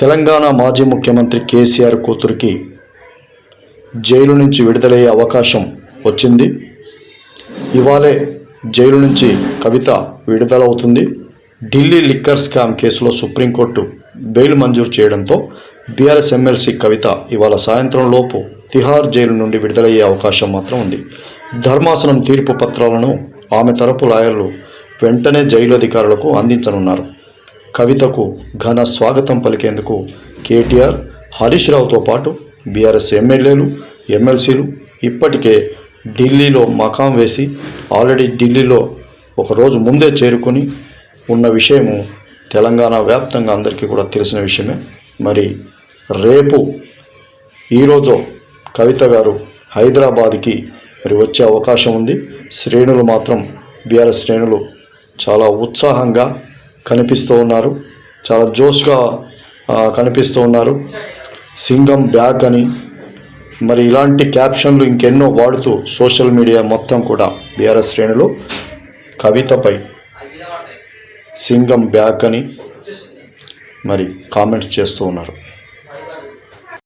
తెలంగాణ మాజీ ముఖ్యమంత్రి కేసీఆర్ కూతురికి జైలు నుంచి విడుదలయ్యే అవకాశం వచ్చింది. ఇవాళే జైలు నుంచి కవిత విడుదలవుతుంది. ఢిల్లీ లిక్కర్ స్కామ్ కేసులో సుప్రీంకోర్టు బెయిల్ మంజూరు చేయడంతో బీఆర్ఎస్ ఎమ్మెల్సీ కవిత ఇవాళ సాయంత్రం లోపు తిహార్ జైలు నుండి విడుదలయ్యే అవకాశం మాత్రం ఉంది. ధర్మాసనం తీర్పు పత్రాలను ఆమె తరపు లాయర్లు వెంటనే జైలు అధికారులకు అందించనున్నారు. కవితకు ఘన స్వాగతం పలికేందుకు కేటీఆర్ హరీష్ రావుతో పాటు బీఆర్ఎస్ ఎమ్మెల్యేలు ఎమ్మెల్సీలు ఇప్పటికే ఢిల్లీలో మకాం వేసి ఆల్రెడీ ఢిల్లీలో ఒకరోజు ముందే చేరుకొని ఉన్న విషయము తెలంగాణ వ్యాప్తంగా అందరికీ కూడా తెలిసిన విషయమే. మరి రేపు ఈరోజు కవిత గారు హైదరాబాద్కి మరి వచ్చే అవకాశం ఉంది. శ్రేణులు మాత్రం బీఆర్ఎస్ శ్రేణులు చాలా ఉత్సాహంగా కనిపిస్తూ ఉన్నారు. చాలా జోష్గా కనిపిస్తూ ఉన్నారు. సింగం బ్యాగ్ అని. మరి ఇలాంటి క్యాప్షన్లు ఇంకెన్నో వాడుతూ సోషల్ మీడియా మొత్తం కూడా బీఆర్ఎస్ శ్రేణులు కవితపై. సింగం బ్యాగ్ అని మరి కామెంట్స్ చేస్తూ ఉన్నారు.